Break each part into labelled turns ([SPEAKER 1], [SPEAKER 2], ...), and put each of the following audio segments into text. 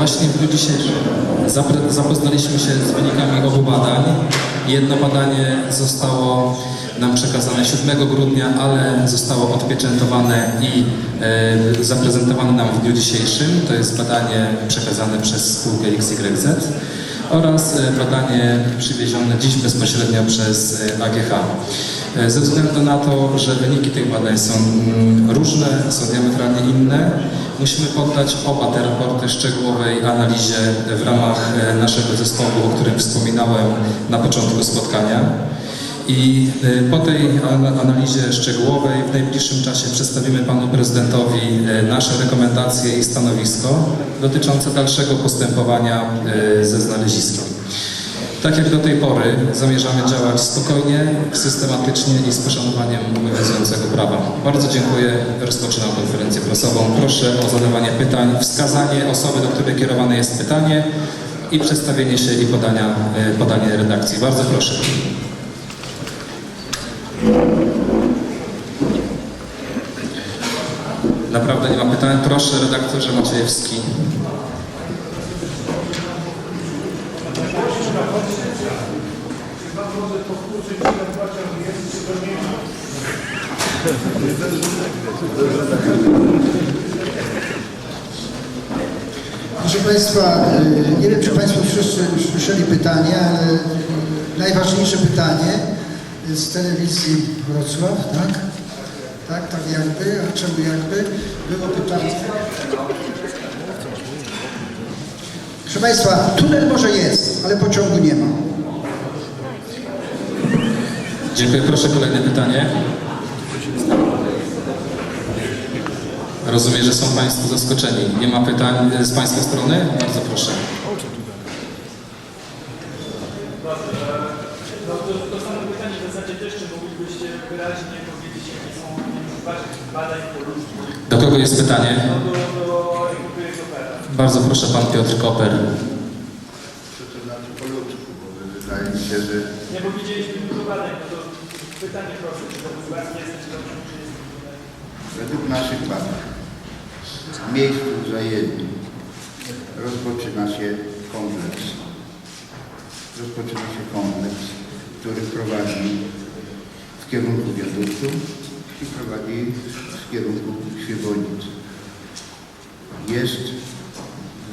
[SPEAKER 1] Właśnie w dniu dzisiejszym zapoznaliśmy się z wynikami obu badań. Jedno badanie zostało nam przekazane 7 grudnia, ale zostało odpieczętowane i e, zaprezentowane nam w dniu dzisiejszym. To jest badanie przekazane przez spółkę XYZ oraz e, badanie przywiezione dziś bezpośrednio przez e, AGH. Ze względu na to, że wyniki tych badań są mm, różne, są diametralnie inne, musimy poddać oba te raporty szczegółowej analizie w ramach e, naszego zespołu, o którym wspominałem na początku spotkania. I e, po tej ana- analizie szczegółowej w najbliższym czasie przedstawimy Panu Prezydentowi e, nasze rekomendacje i stanowisko dotyczące dalszego postępowania ze znaleziskiem. Tak jak do tej pory zamierzamy działać spokojnie, systematycznie i z poszanowaniem obowiązującego prawa. Bardzo dziękuję. Rozpoczynam konferencję prasową. Proszę o zadawanie pytań, wskazanie osoby, do której kierowane jest pytanie i przedstawienie się i podania, e, podanie redakcji. Bardzo proszę. Naprawdę nie ma pytań. Proszę redaktorze Maciejewski.
[SPEAKER 2] Proszę Państwa, y, nie wiem czy Państwo wszyscy słyszeli pytanie, ale najważniejsze pytanie z telewizji Wrocław, tak? Tak, tak jakby, a czemu jakby? Było pytanie. Proszę Państwa, tunel może jest, ale pociągu nie ma.
[SPEAKER 1] Dziękuję. Proszę kolejne pytanie. Rozumiem, że są Państwo zaskoczeni. Nie ma pytań z Państwa strony? Bardzo proszę.
[SPEAKER 3] No to, to samo pytanie w zasadzie też, czy moglibyście wyraźnie powiedzieć, jakie są waszych badań
[SPEAKER 1] Do kogo jest pytanie?
[SPEAKER 3] no.
[SPEAKER 1] Bardzo proszę Pan Piotr Koper.
[SPEAKER 4] To znaczy po ludzku, bo wydaje mi się, że
[SPEAKER 3] Nie, bo widzieliśmy dużo badań, no to pytanie proszę, czy to was dobrze, czy jest
[SPEAKER 4] według naszych badań miejscu zajętym rozpoczyna się kompleks. Rozpoczyna się kompleks, który prowadzi w kierunku wiaduktu i prowadzi w kierunku Świebodzic. Jest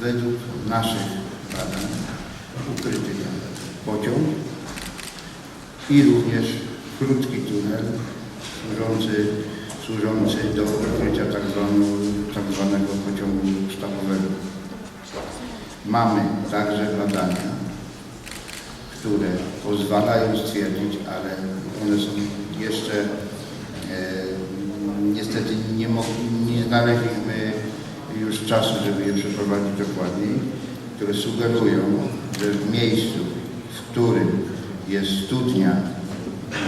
[SPEAKER 4] według naszych badań ukryty pociąg i również krótki tunel służący, służący do ukrycia tak, tak zwanego pociągu sztabowego. Mamy także badania, które pozwalają stwierdzić, ale one są jeszcze e, niestety nie, nie znaleźliśmy już czasu, żeby je przeprowadzić dokładniej, które sugerują, że w miejscu, w którym jest studnia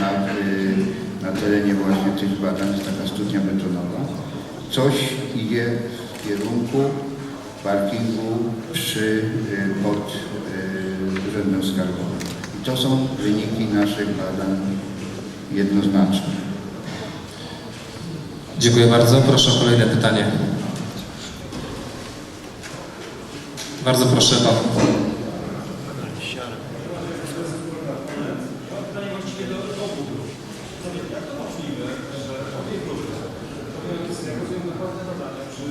[SPEAKER 4] na, y, na terenie właśnie tych badań, jest taka studnia betonowa, coś idzie w kierunku parkingu przy, y, pod y, Urzędem Skarbowym. I to są wyniki naszych badań jednoznaczne.
[SPEAKER 1] Dziękuję bardzo. Proszę o kolejne pytanie. Bardzo proszę Pan.
[SPEAKER 3] pytanie właściwie do obu grup. Jak to możliwe, że obie grupy, jak rozumiem dokładne badania, przy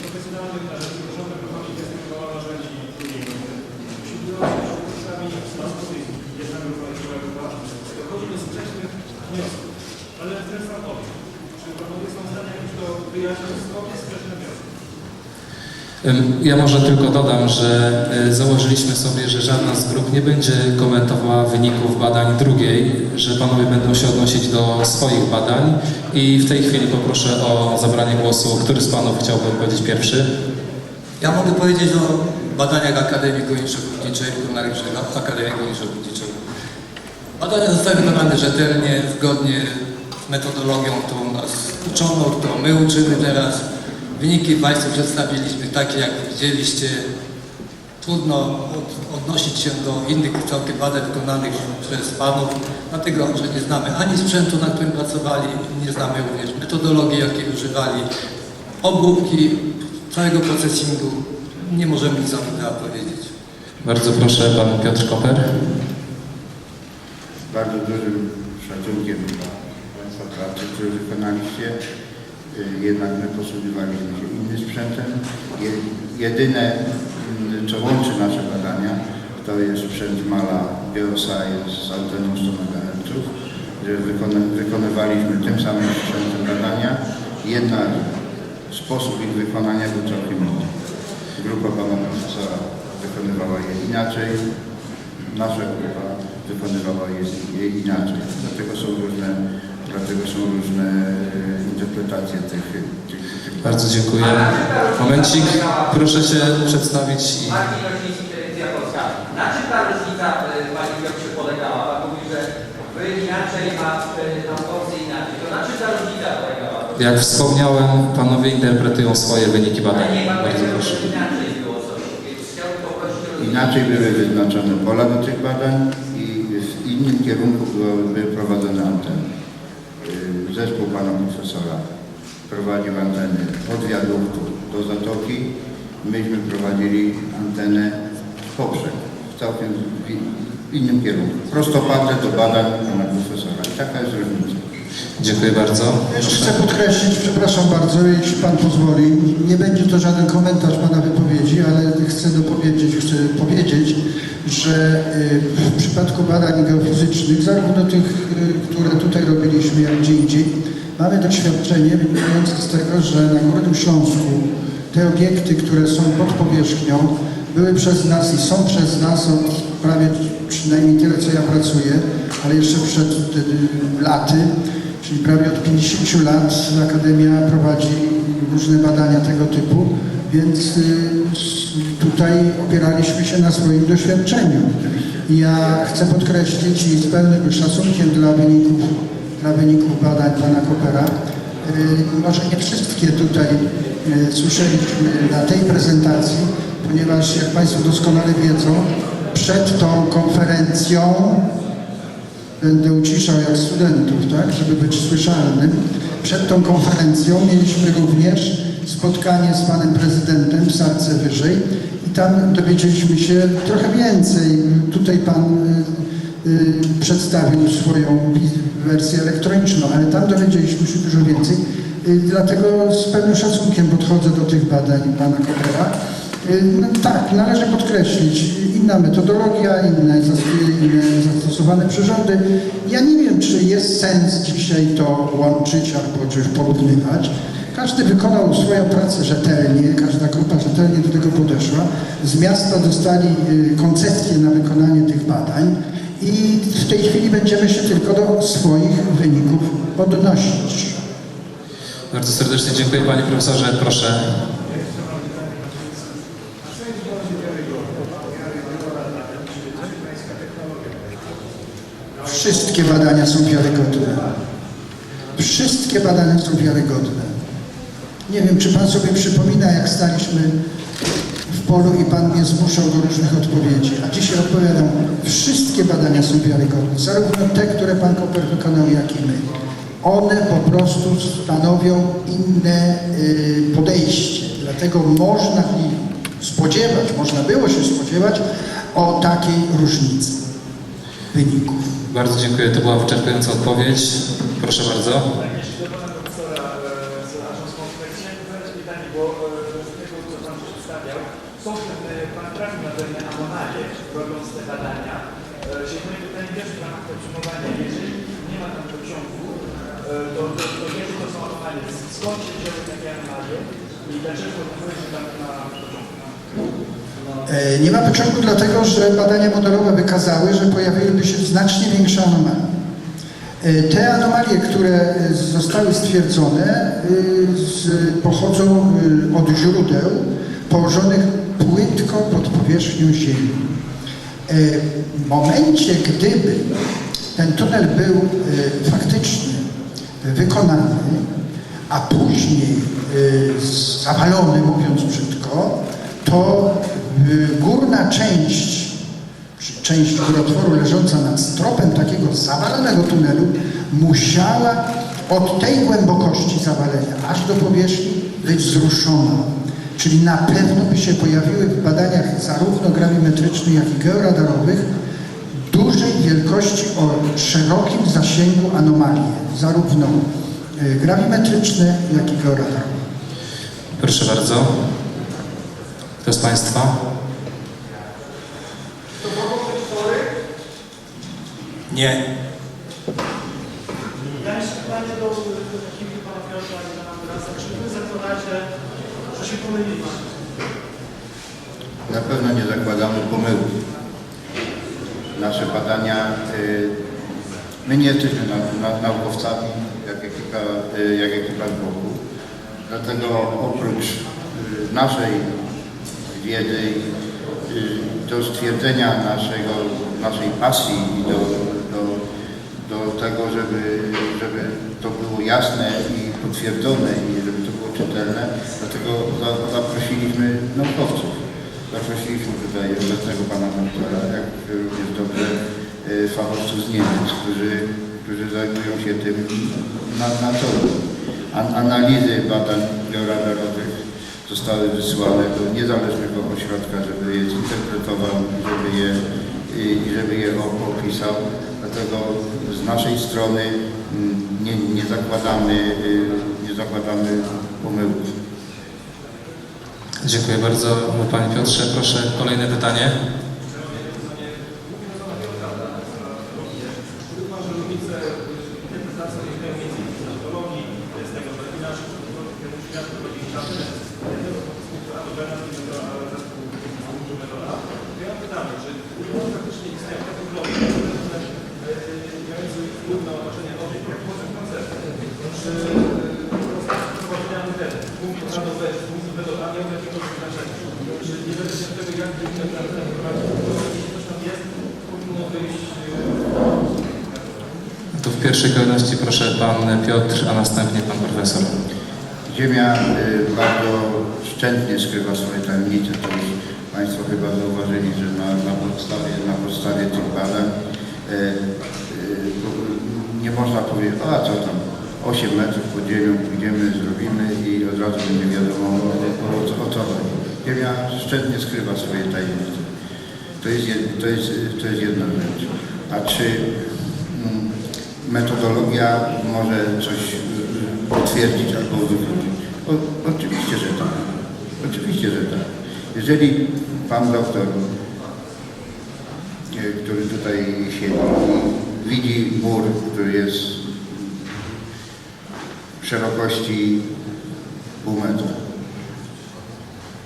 [SPEAKER 3] profesjonalnych narzędziach, rządem prowadzi tego narzędzi drugiego, siłując kursami z jedna grupa i druga grupa, dochodzi do sprzecznych wniosków. Czy panowie są to wnioski?
[SPEAKER 1] Ym, Ja może tylko dodam, że y, założyliśmy sobie, że żadna z grup nie będzie komentowała wyników badań drugiej, że panowie będą się odnosić do swoich badań i w tej chwili poproszę o zabranie głosu. Który z panów chciałby powiedzieć pierwszy?
[SPEAKER 5] Ja mogę powiedzieć o badaniach Akademii Górniczo-Hutniczej, Akademii Górniczo-Hutniczej. Badania zostały wykonane rzetelnie, zgodnie z metodologią, którą nas uczono, którą my uczymy teraz. Wyniki Państwu przedstawiliśmy takie, jak widzieliście. Trudno od, odnosić się do innych całkiem badań wykonanych przez Panów, dlatego że nie znamy ani sprzętu, na którym pracowali, nie znamy również metodologii, jakiej używali, obróbki, całego procesingu. nie możemy nic ten temat powiedzieć.
[SPEAKER 1] Bardzo proszę, pan Piotr Koper.
[SPEAKER 4] z bardzo dużym szacunkiem dla pracy, które wykonaliście. Y, Jednak my posługiwaliśmy się innym sprzętem. Je- Jedyne, mm, co łączy nasze badania, to jest sprzęt Mala Bioscience z anteną 100 MHz, wykona- wykonywaliśmy tym samym sprzętem badania, jednak sposób ich wykonania był całkiem inny. Grupa pana profesora wykonywała je inaczej, nasza grupa wykonywała je inaczej. Dlatego są różne, dlatego są różne e, interpretacje tych, tych, tych
[SPEAKER 1] Bardzo dziękuję. Momencik, proszę się przedstawić i
[SPEAKER 6] Marcin Rośnicki, Telewizja Polska. Na czym ta różnica, e, Piotrze, polegała? Pan mówi, że Wy inaczej, a e, naukowcy inaczej. To na czym ta różnica polegała?
[SPEAKER 1] jak wspomniałem, panowie interpretują swoje wyniki badań.
[SPEAKER 6] Ale nie, Pan
[SPEAKER 1] Bardzo proszę.
[SPEAKER 6] inaczej było coś, więc chciałbym poprosić o rozwinięcie.
[SPEAKER 4] Inaczej były wyznaczone pola do tych badań i w innym kierunku były prowadzone anteny. Zespół pana profesora prowadził anteny od wiaduktu do zatoki. Myśmy prowadzili antenę w poprzek, w całkiem w innym kierunku. Prostopadle do badań pana profesora. I taka jest różnica.
[SPEAKER 1] Dziękuję bardzo.
[SPEAKER 2] Jeszcze chcę podkreślić, przepraszam bardzo, jeśli Pan pozwoli, nie będzie to żaden komentarz Pana wypowiedzi, ale chcę dopowiedzieć, chcę powiedzieć, że y, w przypadku badań geofizycznych, zarówno tych, y, które tutaj robiliśmy, jak gdzie indziej, mamy doświadczenie wynikające z tego, że na Górnym Śląsku te obiekty, które są pod powierzchnią, były przez nas i są przez nas od prawie przynajmniej tyle, co ja pracuję, ale jeszcze przed laty, czyli prawie od 50 lat Akademia prowadzi różne badania tego typu, więc y, tutaj opieraliśmy się na swoim doświadczeniu. Ja chcę podkreślić i z pełnym szacunkiem dla wyników, dla wyników badań pana Kopera, y, może nie wszystkie tutaj y, słyszeliśmy na tej prezentacji, ponieważ jak Państwo doskonale wiedzą, przed tą konferencją będę uciszał jak studentów, tak, żeby być słyszalnym. Przed tą konferencją mieliśmy również spotkanie z panem prezydentem w Sarce Wyżej i tam dowiedzieliśmy się trochę więcej. Tutaj pan y, y, przedstawił swoją wersję elektroniczną, ale tam dowiedzieliśmy się dużo więcej. Y, dlatego z pewnym szacunkiem podchodzę do tych badań pana Kopera. No, tak, należy podkreślić, inna metodologia, inne, inne zastosowane przyrządy. Ja nie wiem, czy jest sens dzisiaj to łączyć albo czy porównywać. Każdy wykonał swoją pracę rzetelnie, każda grupa rzetelnie do tego podeszła. Z miasta dostali y, koncesję na wykonanie tych badań i w tej chwili będziemy się tylko do swoich wyników odnosić.
[SPEAKER 1] Bardzo serdecznie dziękuję panie profesorze. Proszę.
[SPEAKER 2] Wszystkie badania są wiarygodne. Wszystkie badania są wiarygodne. Nie wiem, czy Pan sobie przypomina, jak staliśmy w polu i Pan mnie zmuszał do różnych odpowiedzi. A dzisiaj odpowiadam, wszystkie badania są wiarygodne. Zarówno te, które Pan Koper wykonał, jak i my. One po prostu stanowią inne y, podejście. Dlatego można spodziewać, można było się spodziewać o takiej różnicy wyników.
[SPEAKER 1] Bardzo dziękuję. To była wyczerpująca odpowiedź. Proszę bardzo.
[SPEAKER 3] Jeśli do pana profesora e, z Agencji Konfekcji, chciałem zadać pytanie, bo e, z tego, co pan przedstawiał, są pewne, pan trafił na pewne anomalie, robiąc te badania. E, moje pytanie też w ramach podsumowania, jeżeli nie ma tam pociągu, e, to, to, to to są anomalie? Skąd się wzięły takie anomalie i dlaczego mówię, że tam nie ma pociągu?
[SPEAKER 2] E, Nie ma pociągu dlatego, że badania modelowe wykazały, że pojawiłyby się znacznie większe anomalie. Te anomalie, które zostały stwierdzone, pochodzą od źródeł położonych płytko pod powierzchnią Ziemi. E, W momencie, gdyby ten tunel był e, faktycznie wykonany, a później e, zawalony, mówiąc brzydko, to y, górna część, część górotworu leżąca nad stropem takiego zawalonego tunelu musiała od tej głębokości zawalenia aż do powierzchni być zruszona. Czyli na pewno by się pojawiły w badaniach zarówno grawimetrycznych, jak i georadarowych dużej wielkości o szerokim zasięgu anomalie, zarówno y, grawimetryczne, jak i georadarowe.
[SPEAKER 1] Proszę bardzo. Kto z Państwa?
[SPEAKER 5] Nie.
[SPEAKER 3] Ja jeszcze pytanie do ekipy pana Piotra i pana. Czy wy zakładacie, że się?
[SPEAKER 4] Na pewno nie zakładamy pomyłki. Nasze badania, y, my nie jesteśmy na, na, naukowcami, jak ekipa, y, jak ekipa z boku. Dlatego oprócz y, naszej wiedzy do stwierdzenia naszego, naszej pasji i do, do, do tego, żeby, żeby to było jasne i potwierdzone i żeby czytelne, dlatego za, zaprosiliśmy naukowców. Zaprosiliśmy tutaj obecnego pana doktora, jak również dobrze y, fachowców z Niemiec, którzy, którzy zajmują się tym na, na co. An, analizy badań georadarowych zostały wysłane do niezależnego ośrodka, żeby je zinterpretował żeby je, i, żeby je op- opisał. Dlatego z naszej strony mm, nie, nie zakładamy, y, nie zakładamy pomyłki.
[SPEAKER 1] Dziękuję bardzo Panie Piotrze. Proszę kolejne pytanie.
[SPEAKER 3] Chyba, że różnice interpretacji tej metodologii z tego, że inaczej temu światu będzie czasem jednego skutku Adogena i drugiego zespołu Metoda. Ja mam pytanie, czy faktycznie istnieją metodologie, mające wpływ na otoczenie wody jak może w koncercie? Czy prowadzenia antenny, punktu radowe, z punktu Metoda miał jakiegoś znaczenia? Czy nie będzie się tego, jak interpretacja prowadzić? Jeśli coś tam jest, powinno wyjść
[SPEAKER 1] Tu w pierwszej kolejności proszę Pan Piotr, a następnie Pan Profesor.
[SPEAKER 4] Ziemia y, bardzo szczętnie skrywa swoje tajemnice. To już Państwo chyba zauważyli, że na, na, podstawie, na podstawie tych badań y, y, nie można powiedzieć, a co tam, 8 metrów pod ziemią pójdziemy, zrobimy i od razu będzie wiadomo o, co- o co chodzi. Ziemia szczętnie skrywa swoje tajemnice. To jest, to jest, to jest jedna rzecz. A czy metodologia może coś y, potwierdzić albo wykluczyć? Oczywiście, że tak. Oczywiście, że tak. Jeżeli pan doktor, y, który tutaj siedzi, widzi mur, który jest szerokości pół metra,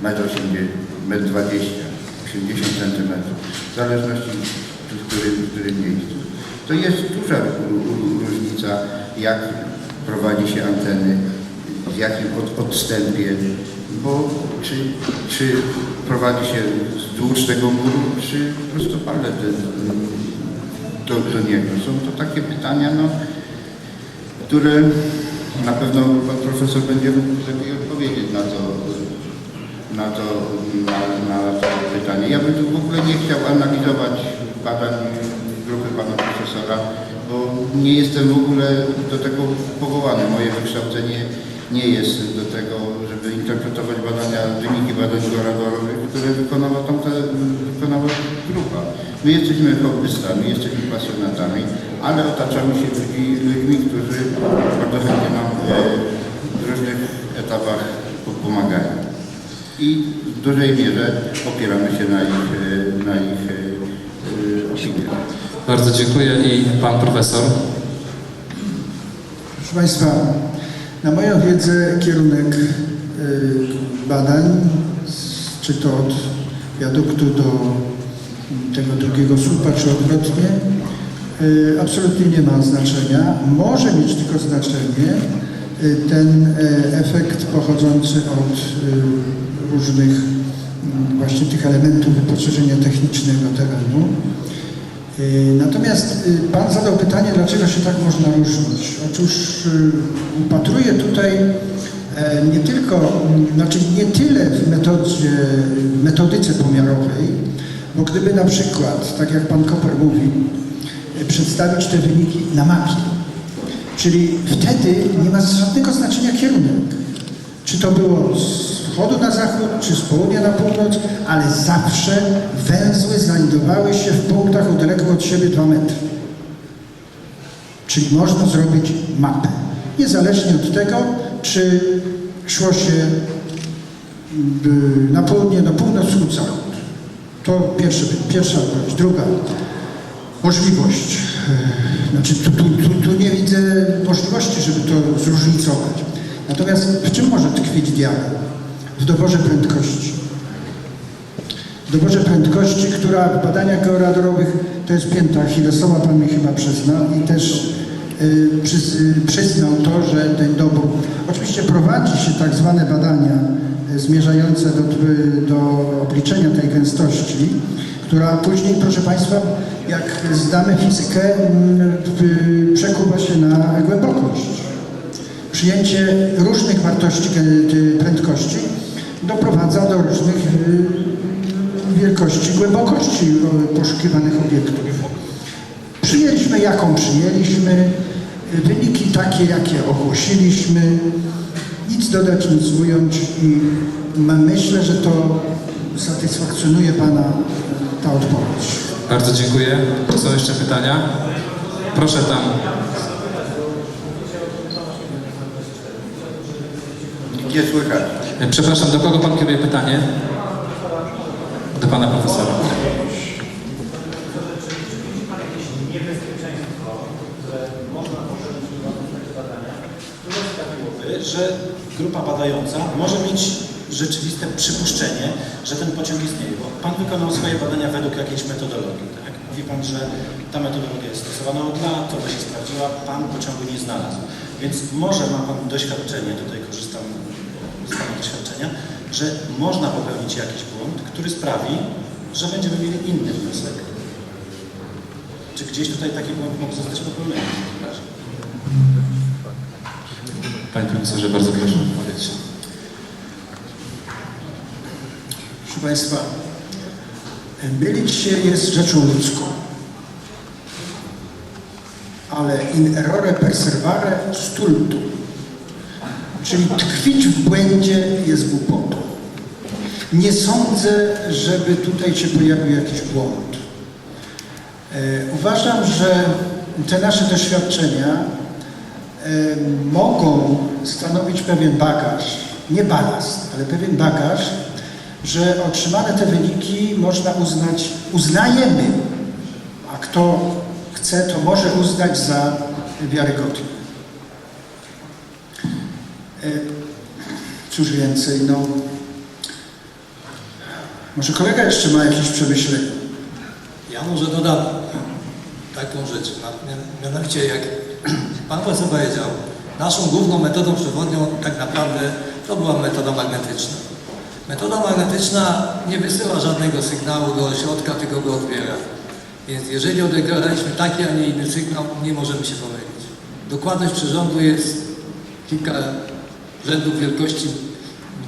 [SPEAKER 4] metr 80, metr 20, 80 centymetrów, w zależności w którym, w którym miejscu. To jest duża ró- ró- różnica, jak prowadzi się anteny, w jakim od, odstępie, bo czy, czy prowadzi się wzdłuż tego muru, czy prostopadle do, do niego. Są to takie pytania, no, które na pewno pan profesor będzie mógł lepiej odpowiedzieć na to, na to, na, na to pytanie. Ja bym tu w ogóle nie chciał analizować badań grupy pana profesora, bo nie jestem w ogóle do tego powołany. Moje wykształcenie nie jest do tego, żeby interpretować badania, wyniki badań laboratorialnych, które wykonała tamta wykonała grupa. My jesteśmy hobbystami, jesteśmy pasjonatami, ale otaczamy się ludzi, ludźmi, którzy bardzo chętnie nam e, w różnych etapach po- pomagają. I w dużej mierze opieramy się na ich, e, na ich e.
[SPEAKER 1] Bardzo dziękuję i Pan Profesor.
[SPEAKER 2] Proszę Państwa, na moją wiedzę kierunek y, badań, czy to od wiaduktu do tego drugiego słupa, czy odwrotnie, y, absolutnie nie ma znaczenia. Może mieć tylko znaczenie y, ten efekt pochodzący od różnych właśnie tych elementów wyposażenia technicznego terenu. Y, Natomiast y, Pan zadał pytanie, dlaczego się tak można różnić. Otóż y, upatruję tutaj e, nie tylko, znaczy nie tyle w metodzie, metodyce pomiarowej, bo gdyby na przykład, tak jak Pan Koper mówi, y, przedstawić te wyniki na mapie, czyli wtedy nie ma żadnego znaczenia kierunek. Czy to było z wschodu na zachód, czy z południa na północ, ale zawsze węzły znajdowały się w punktach odległych od siebie 2 metry. Czyli można zrobić mapę. Niezależnie od tego, czy szło się na południe, na północ, wschód, zachód. To pierwsze, pierwsza odpowiedź. Druga możliwość. e, Znaczy tu, tu, tu nie widzę możliwości, żeby to zróżnicować. Natomiast w czym może tkwić diabeł? W doborze prędkości. W doborze prędkości, która w badaniach georadorowych to jest pięta Achillesowa, Pan mi chyba przyznał i też y, przyz, y, przyznał to, że ten dobór, oczywiście prowadzi się tak zwane badania y, zmierzające do, do obliczenia tej gęstości, która później, proszę Państwa, jak zdamy fizykę, mm, y, przekuwa się na głębokość przyjęcie różnych wartości e, prędkości doprowadza do różnych y, wielkości, głębokości y, poszukiwanych obiektów. Przyjęliśmy, jaką przyjęliśmy, wyniki takie, jakie ogłosiliśmy, nic dodać, nic ująć i myślę, że to satysfakcjonuje Pana ta odpowiedź.
[SPEAKER 1] Bardzo dziękuję. Są jeszcze pytania? Proszę tam.
[SPEAKER 4] Nie słychać.
[SPEAKER 1] Przepraszam, do kogo pan kieruje pytanie? Do pana profesora.
[SPEAKER 7] że grupa badająca może mieć rzeczywiste przypuszczenie, że ten pociąg istnieje. Bo Pan wykonał swoje badania według jakiejś metodologii, tak? Mówi Pan, że ta metodologia jest stosowana od lat, to by się sprawdziła, Pan pociągu nie znalazł. Więc może ma Pan doświadczenie, tutaj korzystam doświadczenia, że można popełnić jakiś błąd, który sprawi, że będziemy mieli inny wniosek. Czy gdzieś tutaj taki błąd mógł zostać popełniony w takim razie?
[SPEAKER 1] Panie profesorze, bardzo proszę o odpowiedź.
[SPEAKER 2] Proszę Państwa, mylić się jest rzeczą ludzką, ale in errore perservare stultum, czyli tkwić w błędzie jest głupotą. Nie sądzę, żeby tutaj się pojawił jakiś błąd. E, Uważam, że te nasze doświadczenia e, mogą stanowić pewien bagaż, nie balast, ale pewien bagaż, że otrzymane te wyniki można uznać, uznajemy, a kto chce, to może uznać za wiarygodne. E, Cóż więcej, no. Może kolega jeszcze ma jakieś przemyślenia.
[SPEAKER 5] Ja może dodam taką rzecz. Mianowicie, jak Pan profesor powiedział, naszą główną metodą przewodnią tak naprawdę to była metoda magnetyczna. Metoda magnetyczna nie wysyła żadnego sygnału do ośrodka, tylko go odbiera. Więc jeżeli odegraliśmy taki, a nie inny sygnał, nie możemy się pomylić. Dokładność przyrządu jest kilka rzędów wielkości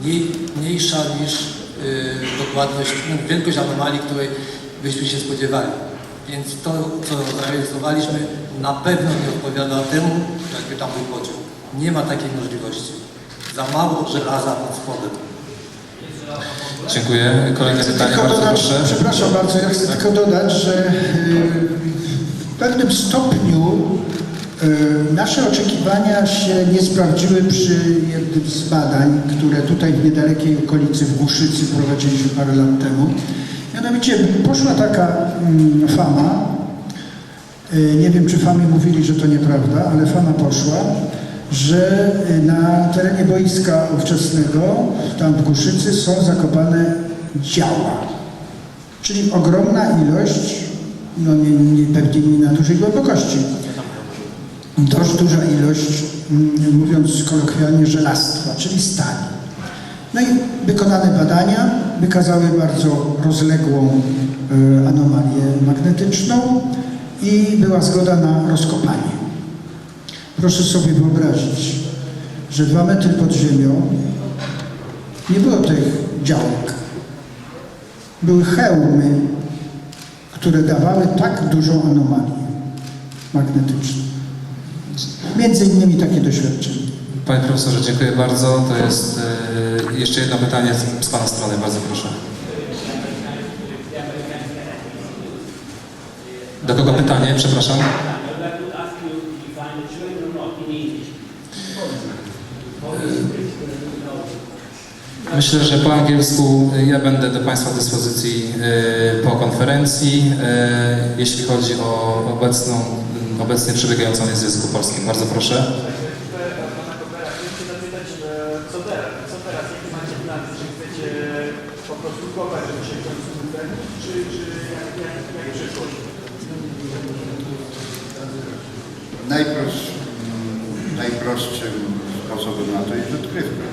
[SPEAKER 5] mniej, mniejsza niż yy, dokładność, no, wielkość anomalii, której byśmy się spodziewali. Więc to, co zarejestrowaliśmy, na pewno nie odpowiada temu, jakby tam był podział. Nie ma takiej możliwości. Za mało żelaza pod spodem.
[SPEAKER 1] Dziękuję. Kolejne
[SPEAKER 2] Chcę
[SPEAKER 1] pytanie, bardzo
[SPEAKER 2] dodać,
[SPEAKER 1] proszę.
[SPEAKER 2] przepraszam bardzo, ja chcę tylko dodać, że y, w pewnym stopniu nasze oczekiwania się nie sprawdziły przy jednym z badań, które tutaj w niedalekiej okolicy w Głuszycy prowadziliśmy parę lat temu. Mianowicie poszła taka mm, fama, y, nie wiem czy famy mówili, że to nieprawda, ale fama poszła, że y, na terenie boiska ówczesnego, tam w Głuszycy, są zakopane działa. Czyli ogromna ilość, no nie, nie, pewnie nie na dużej głębokości, dość duża ilość, mm, mówiąc kolokwialnie, żelastwa, czyli stali. No i wykonane badania wykazały bardzo rozległą y, anomalię magnetyczną i była zgoda na rozkopanie. Proszę sobie wyobrazić, że dwa metry pod ziemią nie było tych działek. Były hełmy, które dawały tak dużą anomalię magnetyczną. Między innymi takie doświadczenie.
[SPEAKER 1] Panie profesorze, dziękuję bardzo. To jest e, jeszcze jedno pytanie z, z Pana strony. Bardzo proszę. Do kogo pytanie? Przepraszam. Myślę, że po angielsku ja będę do Państwa dyspozycji e, po konferencji, e, jeśli chodzi o obecną, obecnie przebiegającą w języku polskim. Bardzo proszę.
[SPEAKER 3] Przyszłość?
[SPEAKER 4] Najprostszym, najprostszym sposobem na to jest odkrywka.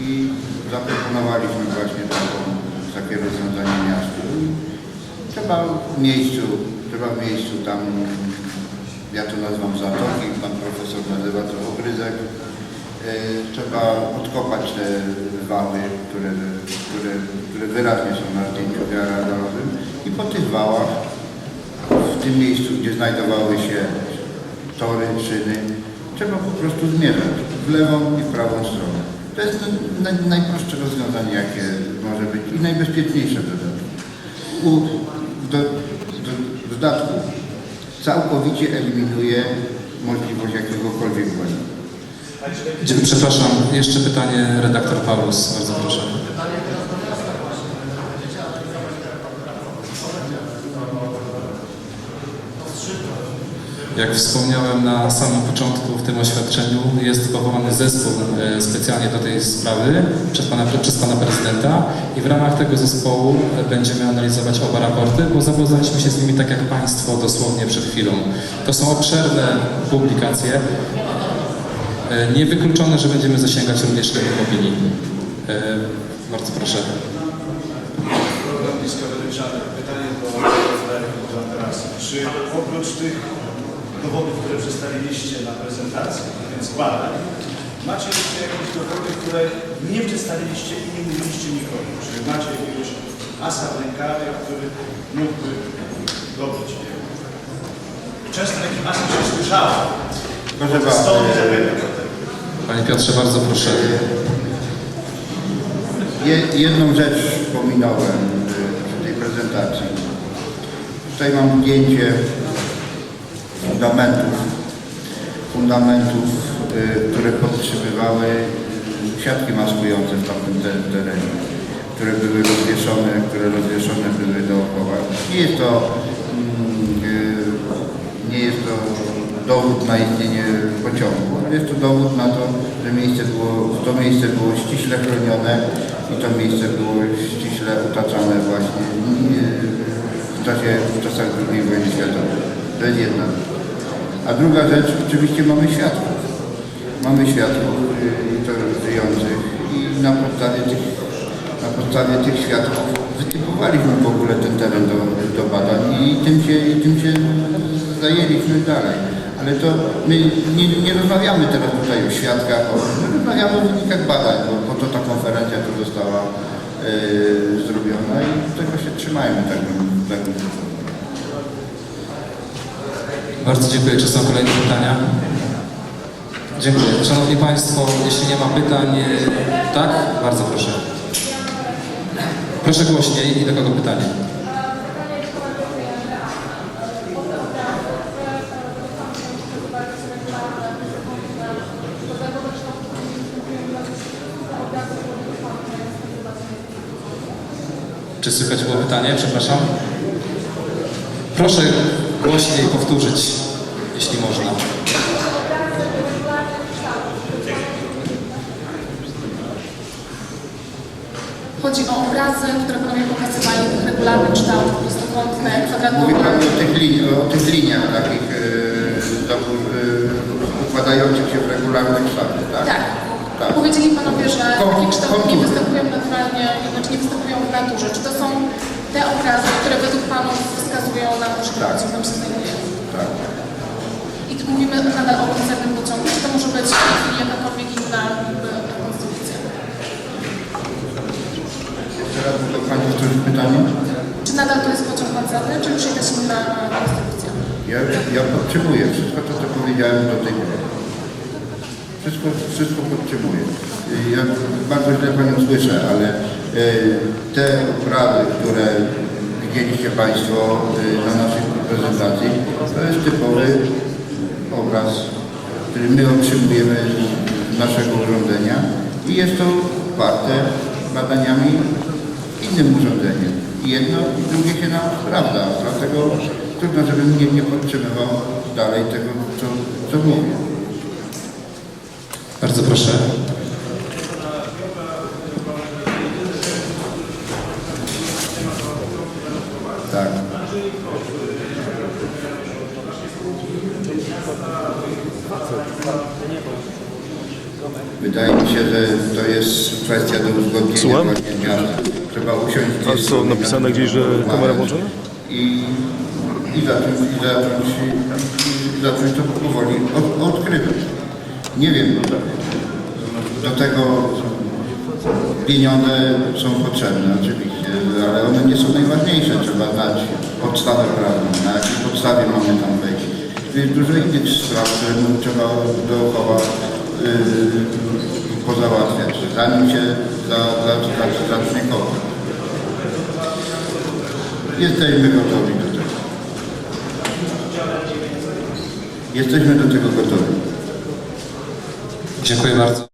[SPEAKER 4] I zaproponowaliśmy właśnie taką, takie rozwiązanie miastu. Trzeba w miejscu, trzeba w miejscu tam, ja to nazywam zatoki, pan profesor nazywa to ogryzek. E, Trzeba odkopać te wały, które, które, które wyraźnie są na zdjęciu radarowym i po tych wałach w tym miejscu, gdzie znajdowały się tory, szyny, trzeba po prostu zmierzać w lewą i w prawą stronę. To jest naj, najprostsze rozwiązanie, jakie może być i najbezpieczniejsze w dodatku. Do, do, w dodatku całkowicie eliminuje możliwość jakiegokolwiek błędu.
[SPEAKER 1] Przepraszam, jeszcze pytanie redaktor Paulus. Bardzo proszę. Jak wspomniałem na samym początku w tym oświadczeniu, jest powołany zespół e, specjalnie do tej sprawy przez pana, przez pana prezydenta i w ramach tego zespołu e, będziemy analizować oba raporty, bo zapoznaliśmy się z nimi tak jak Państwo dosłownie przed chwilą. To są obszerne publikacje. E, Niewykluczone, że będziemy zasięgać również rynku opinii. Bardzo proszę.
[SPEAKER 3] Pytanie do. Czy oprócz tych dowodów, które przedstawiliście na prezentacji, więc badań, macie jeszcze jakieś dowody, które nie przedstawiliście i nie mówiliście nikomu? Czy macie jakiegoś asa w rękawie, który mógłby nie wiem. Często takich asów się słyszało.
[SPEAKER 4] Proszę bardzo.
[SPEAKER 1] Panie Piotrze, bardzo proszę.
[SPEAKER 4] Je, jedną rzecz pominąłem y, przy tej prezentacji. Tutaj mam zdjęcie fundamentów, fundamentów, y, które podtrzymywały y, siatki maskujące w tamtym te- terenie, które były rozwieszone, które rozwieszone były dookoła. Nie jest to, mm, y, nie jest to dowód na istnienie pociągu, ale jest to dowód na to, że miejsce było, to miejsce było ściśle chronione i to miejsce było ściśle utaczane właśnie w czasie, w czasach II wojny światowej. To jest jedna. A druga rzecz, oczywiście mamy świadków. Mamy świadków y, i to żyjących i na podstawie tych, na podstawie tych świadków wytypowaliśmy w ogóle ten teren do, do badań i tym się, tym się zajęliśmy dalej. Ale to my nie, nie rozmawiamy teraz tutaj o świadkach, o, my rozmawiamy o wynikach badań, bo po to ta konferencja tu została y, zrobiona i tego się trzymajmy, tak bym, tak bym
[SPEAKER 1] Bardzo dziękuję. Czy są kolejne pytania? Dziękuję. Szanowni Państwo, jeśli nie ma pytań, e, tak? Bardzo proszę. Proszę głośniej i do kogo pytanie? Czy słychać było pytanie? Przepraszam. Proszę głośniej powtórzyć, jeśli można.
[SPEAKER 8] Chodzi o obrazy, które panowie pokazywali, ich regularny kształt, prostokątne,
[SPEAKER 4] Mówi
[SPEAKER 8] kwadratowe.
[SPEAKER 4] Pani o tych, lini- o tych liniach takich dobór, e, układających się w regularny kształt, tak?
[SPEAKER 8] Tak.
[SPEAKER 4] Tak.
[SPEAKER 8] Powiedzieli panowie, że takie kształty nie występują naturalnie, znaczy nie występują w naturze. Czy to są te obrazy, które według panów wskazują na
[SPEAKER 4] Tak.
[SPEAKER 8] pociąg tam się znajduje?
[SPEAKER 4] tak.
[SPEAKER 8] I tu mówimy nadal o koncernym pociągu, czy to może być jakakolwiek inna konstrukcja?
[SPEAKER 4] Jeszcze raz do Pani powtórzyć pytanie.
[SPEAKER 8] Czy nadal to jest pociąg pancerny, czy już jakaś inna konstrukcja?
[SPEAKER 4] Ja, ja podtrzymuję wszystko to, co powiedziałem do tej pory. Wszystko, wszystko podtrzymuję. Ja bardzo źle Panią słyszę, ale y, te obrazy, które widzieliście Państwo y, na naszej prezentacji, to jest typowy obraz, który my otrzymujemy z naszego urządzenia i jest to poparte badaniami innym urządzeniem. I jedno i drugie się nam sprawdza, dlatego trudno, żebym nie, nie podtrzymywał dalej tego, co, co mówię.
[SPEAKER 3] Bardzo proszę.
[SPEAKER 4] Wydaje mi się, że to jest kwestia do uzgodnienia
[SPEAKER 9] Słucham?
[SPEAKER 4] Trzeba usiąść
[SPEAKER 9] A
[SPEAKER 4] gdzieś
[SPEAKER 9] co,
[SPEAKER 4] sobie
[SPEAKER 9] napisane
[SPEAKER 4] na-
[SPEAKER 9] gdzieś, że kamera włączona?
[SPEAKER 4] I, i zacząć, i zacząć, i zacząć to powoli od, odkrywać. Nie wiem, do tego pieniądze są potrzebne oczywiście, ale one nie są najważniejsze. Trzeba znać podstawę prawną, na jakiej podstawie mamy tam wejść. Dużo innych spraw, które trzeba dookoła yy, pozałatwiać, zanim się za, za, za, zacznie kopać. Jesteśmy gotowi do tego. Jesteśmy do tego gotowi.
[SPEAKER 3] Dziękuję bardzo.